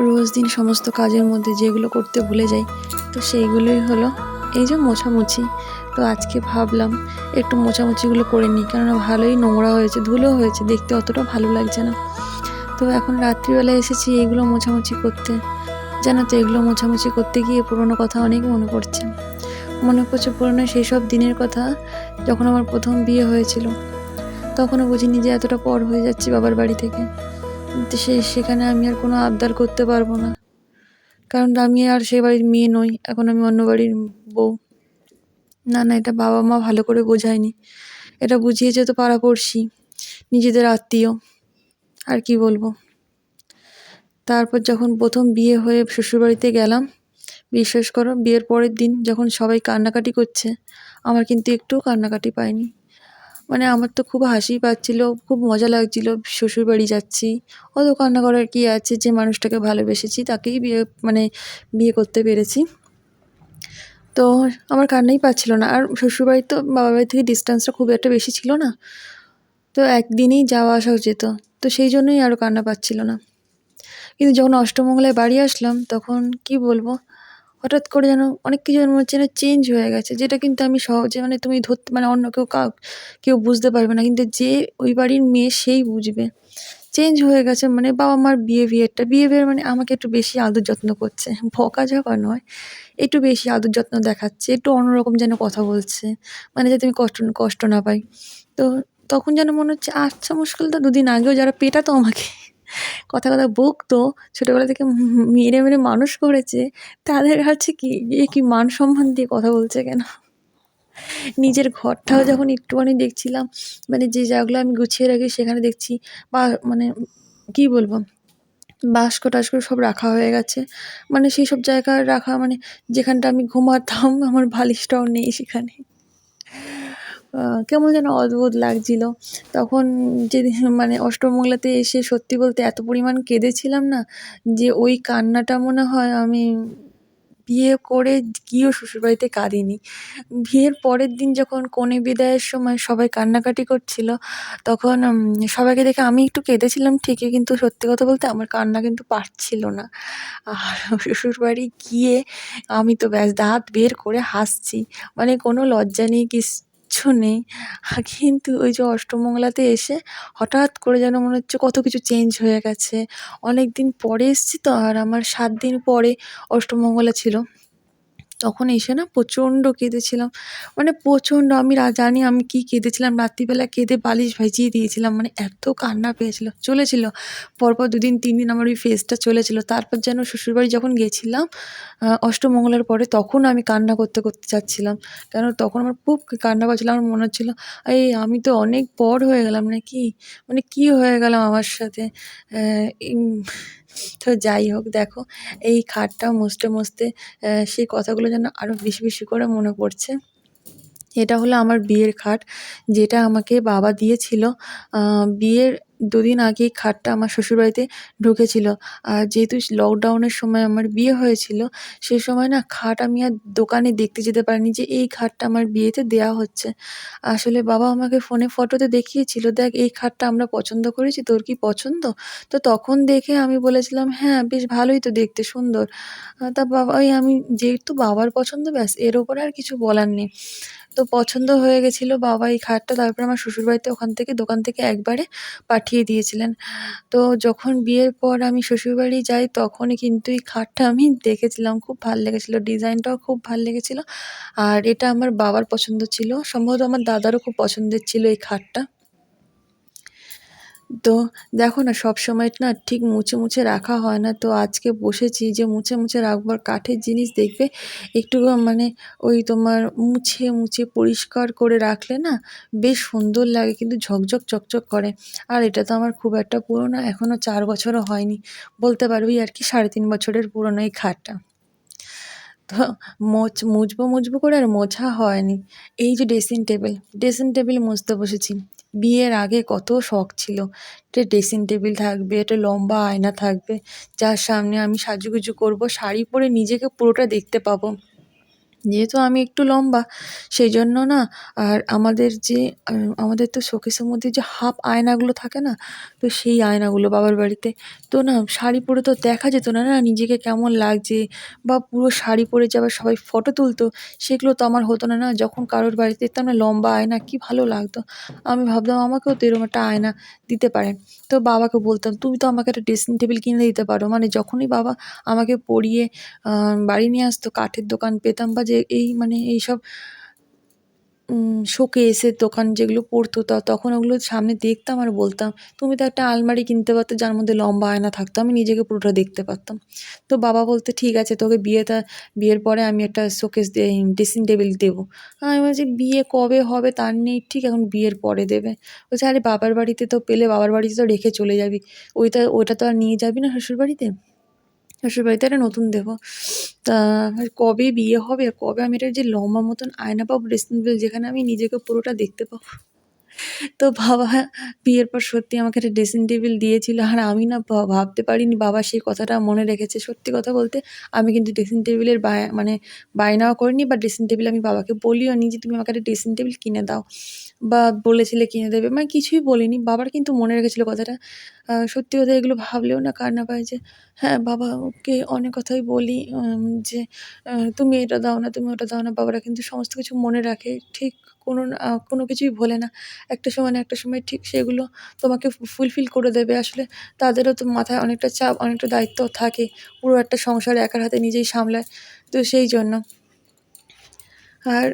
রোজ দিন সমস্ত কাজের মধ্যে যেগুলো করতে ভুলে যাই, তো সেইগুলোই হলো এই যে মোছামুছি। তো আজকে ভাবলাম একটু মোছামুছিগুলো করে নিই, কেননা ভালোই নোংরা হয়েছে, ধুলো হয়েছে, দেখতে অতটা ভালো লাগছে না। তো এখন রাত্রিবেলা এসেছি এইগুলো মোছামুছি করতে। জানো তো, এগুলো মোছামুছি করতে গিয়ে পুরোনো কথা অনেক মনে পড়ছে। মনে পড়ছে পুরোনো সেই সব দিনের কথা যখন আমার প্রথম বিয়ে হয়েছিল। তখনও বুঝিনি যে এতটা পর হয়ে যাচ্ছি বাবার বাড়ি থেকে। সে, সেখানে আমি আর কোনো আবদার করতে পারব না। কারণ আমি আর সে বাড়ির মেয়ে নই, এখন আমি অন্য বাড়ির বউ। না না, এটা বাবা মা ভালো করে বোঝায়নি। এটা বুঝিয়েছে তো পাড়াপড়শি, নিজেদের আত্মীয়। আর কি বলব? তারপর যখন প্রথম বিয়ে হয়ে শ্বশুরবাড়িতে গেলাম, বিশ্বাস করো, বিয়ের পরের দিন যখন সবাই কান্নাকাটি করছে, আমার কিন্তু একটুও কান্নাকাটি পায়নি। মানে আমার তো খুব হাসি পাচ্ছিল, খুব মজা লাগছিল, শ্বশুরবাড়ি যাচ্ছি। অত কান্না করার কী আছে যে মানুষটাকে ভালোবেসেছি, তাকেই বিয়ে মানে বিয়ে করতে পেরেছি। তো আমার কান্নাই পাচ্ছিল না। আর শ্বশুরবাড়ি তো বাবার বাড়ি থেকে ডিস্টেন্সটা খুব একটা বেশি ছিল না। তো একদিনেই যাওয়া আসাও যেত। তো সেই জন্যই আরও কান্না পাচ্ছিল না। কিন্তু যখন অষ্টমঙ্গলায় বাড়ি আসলাম, তখন কি বলব? হঠাৎ করে যেন অনেক কিছু যেন মনে হচ্ছে না চেঞ্জ হয়ে গেছে, যেটা কিন্তু আমি সহজে মানে তুমি ধরতে মানে অন্য কেউ কাউ, কেউ বুঝতে পারবে না। কিন্তু যে ওই বাড়ির মেয়ে সেই বুঝবে। চেঞ্জ হয়ে গেছে মানে বাবা মার বিহেভিয়ারটা বিহেভিয়ার মানে আমাকে একটু বেশি আদর যত্ন করছে। ভকা ঝকা নয়, একটু বেশি আদর যত্ন দেখাচ্ছে, একটু অন্যরকম যেন কথা বলছে মানে যাতে আমি কষ্ট কষ্ট না পাই। তো তখন যেন মনে হচ্ছে আচ্ছা মুশকিল তো দুদিন আগেও যারা পেটাতো আমাকে। কথা কথা বকতো। ছোটোবেলা থেকে মেরে মেরে মানুষ করেছে। তাদের হচ্ছে কি কি মান সম্মান দিয়ে কথা বলছে কেন? নিজের ঘরটাও যখন একটুখানি দেখছিলাম মানে যে জায়গাগুলো আমি গুছিয়ে রাখি সেখানে দেখছি, বা মানে কী বলব, বাস্ক টাস্ক সব রাখা হয়ে গেছে। মানে সেই সব জায়গায় রাখা মানে যেখানটা আমি ঘুমাতাম, আমার বালিশটাও নেই সেখানে। কেমন যেন অদ্ভুত লাগছিল। তখন যেদিন মানে অষ্টমঙ্গলাতে এসে সত্যি বলতে এত পরিমাণ কেঁদেছিলাম না যে ওই কান্নাটা মনে হয় আমি বিয়ে করে গিয়েও শ্বশুরবাড়িতে কাঁদিনি। বিয়ের পরের দিন যখন কনে বিদায়ের সময় সবাই কান্নাকাটি করছিল, তখন সবাইকে দেখে আমি একটু কেঁদেছিলাম ঠিকই, কিন্তু সত্যি কথা বলতে আমার কান্না কিন্তু পারছিল না। আর শ্বশুরবাড়ি গিয়ে আমি তো ব্যাস দাঁত বের করে হাসছি। মানে কোনো লজ্জা নেই, কিস কিচ্ছু নেই। কিন্তু ওই যে অষ্টমঙ্গলাতে এসে হঠাৎ করে যেন মনে হচ্ছে কত কিছু চেঞ্জ হয়ে গেছে। অনেক দিন পরে এসেছি তো, আর আমার সাত দিন পরে অষ্টমঙ্গলা ছিল। তখন এসে না প্রচণ্ড কেঁদেছিলাম। মানে প্রচণ্ড, আমি জানি আমি কী কেঁদেছিলাম। রাত্রিবেলা কেঁদে বালিশ ভাইজিয়ে দিয়েছিলাম। মানে এত কান্না পেয়েছিল, চলেছিল। পরপর দুদিন, তিন দিন আমার ওই ফেসটা চলেছিল। তারপর যেন শ্বশুরবাড়ি যখন গেছিলাম অষ্টমঙ্গলার পরে তখন আমি কান্না করতে করতে যাচ্ছিলাম। কেন তখন আমার খুব কান্না পাচ্ছিল, আমার মনে হচ্ছিল এই আমি তো অনেক বড় হয়ে গেলাম নাকি? মানে কী হয়ে গেলাম আমার সাথে? তো যাই হোক, দেখো, এই খাটটা মুছতে মুছতে সেই কথাগুলো যেন আরও বেশি বেশি করে মনে পড়ছে। এটা হলো আমার বিয়ের খাট, যেটা আমাকে বাবা দিয়েছিল। বিয়ের দুদিন আগেই খাটটা আমার শ্বশুরবাড়িতে ঢুকেছিল। আর যেহেতু লকডাউনের সময় আমার বিয়ে হয়েছিল সেই সময় না খাট আমি আর দোকানে দেখতে যেতে পারিনি যে এই খাটটা আমার বিয়েতে দেওয়া হচ্ছে। আসলে বাবা আমাকে ফোনে ফটোতে দেখিয়েছিল, দেখ, এই খাটটা আমরা পছন্দ করেছি, তোর কি পছন্দ? তো তখন দেখে আমি বলেছিলাম হ্যাঁ বেশ ভালোই তো দেখতে, সুন্দর। তা বাবা ওই আমি যেহেতু বাবার পছন্দ, ব্যাস, এর ওপরে আর কিছু বলার নেই। তো পছন্দ হয়ে গেছিল বাবা এই খাটটা, তারপরে আমার শ্বশুরবাড়িতে ওখান থেকে, দোকান থেকে একবারে পাঠিয়ে দিয়েছিলেন। তো যখন বিয়ের পর আমি শ্বশুরবাড়ি যাই, তখনই কিন্তু এই খাটটা আমি দেখেছিলাম, খুব ভালো লেগেছিলো। ডিজাইনটাও খুব ভালো লেগেছিলো। আর এটা আমার বাবার পছন্দ ছিল। সম্ভবত আমার দাদারও খুব পছন্দের ছিল এই খাটটা। তো দেখো না, সব সময় না ঠিক মুছে মুছে রাখা হয় না। তো আজকে বসেছি যে মুছে মুছে রাখব আর কাঠের জিনিস দেখবে একটু মানে ওই তোমার মুছে মুছে পরিষ্কার করে রাখলে না বেশ সুন্দর লাগে, কিন্তু ঝকঝক চকচক করে। আর এটা তো আমার খুব একটা পুরোনো এখনও চার বছরও হয়নি। বলতে পারবি আর কি সাড়ে তিন বছরের পুরোনো এই খাটটা। তো মোচ, মুছবো মুছবো করে আর মোছা হয়নি। এই যে ড্রেসিং টেবিল ড্রেসিং টেবিল মুছতে বসেছি। বিয়ের আগে কত শখ ছিল। একটা ড্রেসিং টেবিল থাকবে, একটা লম্বা আয়না থাকবে, যার সামনে আমি সাজুগুজু করব, শাড়ি পরে নিজেকে পুরোটা দেখতে পাবো। যেহেতু আমি একটু লম্বা সেই জন্য না আর আমাদের যে আমাদের তো শোকেসের মধ্যে যে হাফ আয়নাগুলো থাকে না, তো সেই আয়নাগুলো বাবার বাড়িতে, তো না শাড়ি পরে তো দেখা যেত না না নিজেকে কেমন লাগছে বা পুরো শাড়ি পরে যে আবার সবাই ফটো তুলতো, সেগুলো তো আমার হতো না না যখন কারোর বাড়িতে দেখতাম না লম্বা আয়না কি ভালো লাগতো, আমি ভাবতাম আমাকেও তো এরকম একটা আয়না দিতে পারেন। তো বাবাকে বলতাম, তুমি তো আমাকে একটা ড্রেসিং টেবিল কিনে দিতে পারো। মানে যখনই বাবা আমাকে পরিয়ে বাড়ি নিয়ে আসতো, কাঠের দোকান পেতাম বা যে এই মানে এইসব শোকেসের দোকান যেগুলো পড়তো, তা তখন ওগুলো সামনে দেখতাম আর বলতাম, তুমি তো একটা আলমারি কিনতে পারতে যার মধ্যে লম্বা আয়না থাকতো, আমি নিজেকে পুরোটা দেখতে পারতাম। তো বাবা বলতে, ঠিক আছে, তোকে বিয়েটা, বিয়ের পরে আমি একটা শোকেস ড্রেসিং টেবিল দেবো। আমি বলছি, বিয়ে কবে হবে তার নেই, ঠিক এখন বিয়ের পরে দেবে। বলছে, আরে বাবার বাড়িতে তো পেলে, বাবার বাড়িতে তো রেখে চলে যাবি। ওইটা ওইটা তো আর নিয়ে যাবি না শ্বশুর বাড়িতে শ্বশুরবাড়িতে একটা নতুন দেব। তা কবে বিয়ে হবে কবে আমি এটা যে লম্বা মতন আয়না পাবো ড্রেসিং টেবিল যেখানে আমি নিজেকে পুরোটা দেখতে পাবো? তো বাবা বিয়ের পর সত্যি আমাকে একটা ড্রেসিং টেবিল দিয়েছিল আর আমি না ভাবতে পারিনি বাবা সেই কথাটা মনে রেখেছে। সত্যি কথা বলতে আমি কিন্তু ড্রেসিং টেবিলের মানে বায়নাও করিনি বা ড্রেসিং টেবিল আমি বাবাকে বলিও নি যে, তুমি আমাকে একটা ড্রেসিং টেবিল কিনে দাও। বা বলেছিলে কিনে দেবে মানে কিছুই বলিনি। বাবার কিন্তু মনে রেখেছিলো কথাটা। সত্যি কথা এগুলো ভাবলেও না কার না পায় যে হ্যাঁ বাবাকে অনেক কথাই বলি যে তুমি এটা দাও না, তুমি ওটা দাও না। বাবারা কিন্তু সমস্ত কিছু মনে রাখে। ঠিক কোনো কোনো কিছুই ভোলে না। একটা সময় না একটা সময় ঠিক সেগুলো তোমাকে ফুলফিল করে দেবে। আসলে তাদেরও তো মাথায় অনেকটা চাপ, অনেকটা দায়িত্ব থাকে। পুরো একটা সংসার একার হাতে নিজেই সামলায়। তো সেই জন্য। আর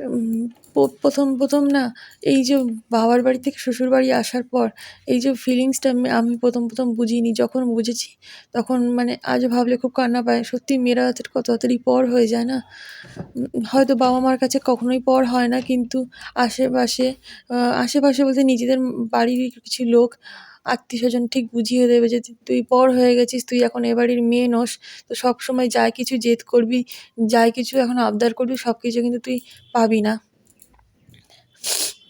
প্রথম প্রথম না এই যে বাবার বাড়ি থেকে শ্বশুর বাড়ি আসার পর এই যে ফিলিংসটা আমি প্রথম প্রথম বুঝিনি। যখন বুঝেছি, তখন মানে আজও ভাবলে খুব কান্না পায়। সত্যি মেয়েরা কত তাড়াতাড়ি পর হয়ে যায় না? হয়তো বাবা মার কাছে কখনোই পর হয় না, কিন্তু আশেপাশে আশেপাশে বলতে নিজেদের বাড়ির কিছু লোক আত্মীয় স্বজন ঠিক বুঝিয়ে দেবে যে তুই পর হয়ে গেছিস, তুই এখন এ বাড়ির মেয়ে নস। তো সব সময় কিছু জেদ করবি, যাই কিছু এখন আবদার করবি সব কিছু কিন্তু তুই পাবি না।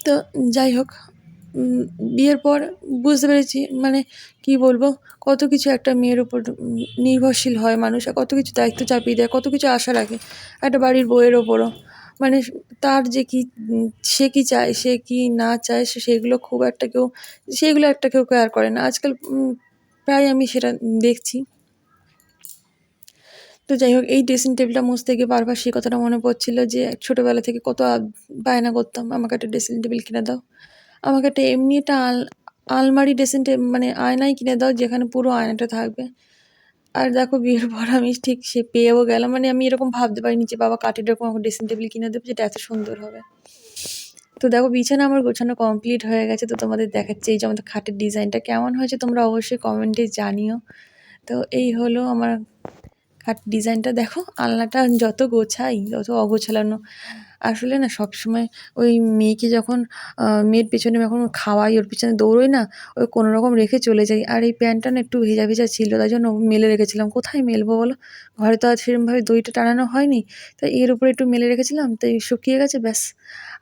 তো যাই হোক বিয়ের পর বুঝতে পেরেছি মানে কি বলব, কত কিছু একটা মেয়ের উপর নির্ভরশীল হয় মানুষ কত কিছু দায়িত্ব চাপিয়ে দেয়, কত কিছু আশা রাখে, একটা বাড়ির বইয়ের ওপরও। মানে তার যে কি, সে কি চায়, সে কি না চায়, সে সেগুলো খুব একটা কেউ, সেগুলো একটা কেউ কেয়ার করে না। আজকাল প্রায় আমি সেটা দেখছি। তো যাই হোক, এই ড্রেসিং টেবিলটা মুছতে গিয়ে বারবার সেই কথাটা মনে পড়ছিল যে ছোটোবেলা থেকে কত বায়না করতাম, আমাকে একটা ড্রেসিং টেবিল কিনে দাও। আমাকে একটা এমনি একটা আল, আলমারি ড্রেসিং টেবিল মানে আয়নাই কিনে দাও, যেখানে পুরো আয়নাটা থাকবে। আর দেখো, বিয়ের পর আমি ঠিক সে পেয়েও গেলাম মানে আমি এরকম ভাবতে পারিনি যে, বাবা, কাঠের এরকম আমাকে ড্রেসিং টেবিল কিনে দেবে যেটা এত সুন্দর হবে। তো দেখো, বিছানা আমার গোছানো কমপ্লিট হয়ে গেছে, তো তোমাদের দেখাচ্ছে এই যে আমাদের খাটের ডিজাইনটা কেমন হয়েছে, তোমরা অবশ্যই কমেন্টে জানিও। তো এই হলো আমার খাট ডিজাইনটা দেখো, আলনাটা যত গোছাই তত অগোছালানো। আসলে না, সবসময় ওই মেয়েকে যখন মেয়ের পেছনে যখন খাওয়াই, ওর পেছনে দৌড়োই না ওই কোনো রকম রেখে চলে যাই আর এই প্যান্টটা না একটু ভেজা ভেজা ছিল, তাই জন্য মেলে রেখেছিলাম। কোথায় মেলবো বলো? ঘরে তো আর সেরকমভাবে দইটা টানানো হয়নি। তাই এর উপরে একটু মেলে রেখেছিলাম, তাই শুকিয়ে গেছে, ব্যাস।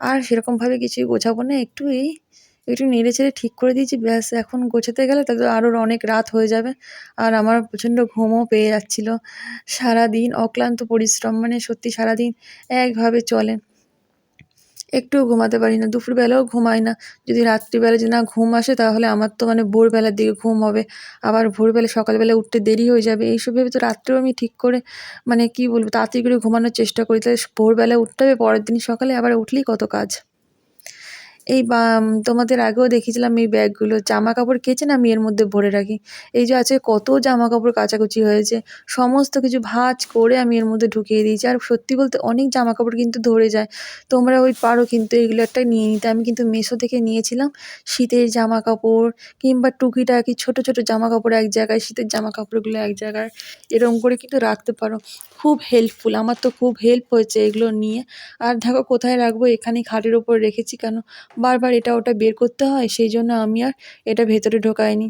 আর সেরকমভাবে কিছুই গোছাবো না, একটু এই একটু নেড়ে চেড়ে ঠিক করে দিয়েছি, ব্যাস এখন গোছাতে গেলে তাদের আরও অনেক রাত হয়ে যাবে। আর আমার প্রচণ্ড ঘুমও পেয়ে যাচ্ছিল। সারাদিন অক্লান্ত পরিশ্রম মানে সত্যি সারাদিন একভাবে চলে। একটুও ঘুমাতে পারি না, দুপুরবেলাও ঘুমাই না। যদি রাত্রিবেলা যদি না ঘুম আসে তাহলে আমার তো মানে ভোরবেলার দিকে ঘুম হবে। আবার ভোরবেলা সকালবেলা উঠতে দেরি হয়ে যাবে। এইসব ভেবে তো রাত্রেও আমি ঠিক করে মানে কি বলব, তাড়াতাড়ি করে ঘুমানোর চেষ্টা করি। তাহলে ভোরবেলা উঠতে হবে, পরের দিন সকালে আবার উঠলেই কত কাজ। এই বা তোমাদের আগেও দেখিয়েছিলাম এই ব্যাগগুলো। জামা কাপড় কেচে না আমি এর মধ্যে ভরে রাখি। এই যে আছে কত জামা কাপড় কাচাকুচি হয়েছে। সমস্ত কিছু ভাঁজ করে আমি এর মধ্যে ঢুকিয়ে দিয়েছি। আর সত্যি বলতে অনেক জামা কাপড় কিন্তু ধরে যায়। তোমরা ওই পারো কিন্তু এইগুলো একটা নিয়ে নিতে। আমি কিন্তু মেশো থেকে নিয়েছিলাম শীতের জামা কাপড় কিংবা টুকিটাকি ছোটো ছোটো জামা কাপড় এক জায়গায়, শীতের জামা কাপড়গুলো এক জায়গায় এরকম করে কিন্তু রাখতে পারো। খুব হেল্পফুল আমার তো খুব হেল্প হয়েছে এগুলো নিয়ে। আর দেখো কোথায় রাখব? এখানেই খাটের ওপর রেখেছি কেন? বারবার এটা ওটা বের করতে হয় সেই জন্য আমি আর এটা ভেতরে ঢোকাইনি।